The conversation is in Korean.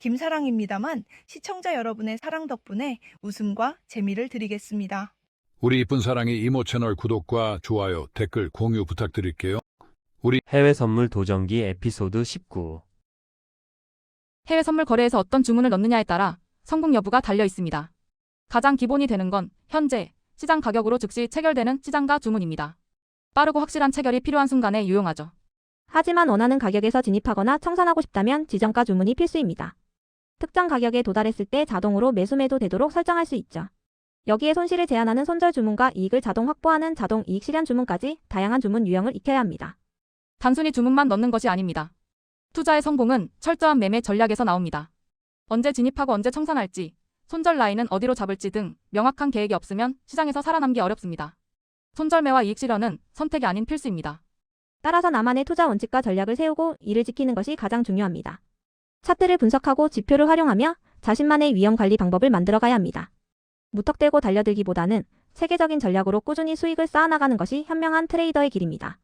김사랑입니다만 시청자 여러분의 사랑 덕분에 웃음과 재미를 드리겠습니다. 우리 이쁜 사랑이 이모 채널 구독과 좋아요, 댓글, 공유 부탁드릴게요. 해외 선물 도전기 에피소드 19 해외 선물 거래에서 어떤 주문을 넣느냐에 따라 성공 여부가 달려 있습니다. 가장 기본이 되는 건 현재 시장 가격으로 즉시 체결되는 시장가 주문입니다. 빠르고 확실한 체결이 필요한 순간에 유용하죠. 하지만 원하는 가격에서 진입하거나 청산하고 싶다면 지정가 주문이 필수입니다. 특정 가격에 도달했을 때 자동으로 매수매도 되도록 설정할 수 있죠. 여기에 손실을 제한하는 손절 주문과 이익을 자동 확보하는 자동 이익 실현 주문까지 다양한 주문 유형을 익혀야 합니다. 단순히 주문만 넣는 것이 아닙니다. 투자의 성공은 철저한 매매 전략에서 나옵니다. 언제 진입하고 언제 청산할지, 손절 라인은 어디로 잡을지 등 명확한 계획이 없으면 시장에서 살아남기 어렵습니다. 손절매와 이익 실현은 선택이 아닌 필수입니다. 따라서 나만의 투자 원칙과 전략을 세우고 이를 지키는 것이 가장 중요합니다. 차트를 분석하고 지표를 활용하며 자신만의 위험 관리 방법을 만들어 가야 합니다. 무턱대고 달려들기보다는 세계적인 전략으로 꾸준히 수익을 쌓아나가는 것이 현명한 트레이더의 길입니다.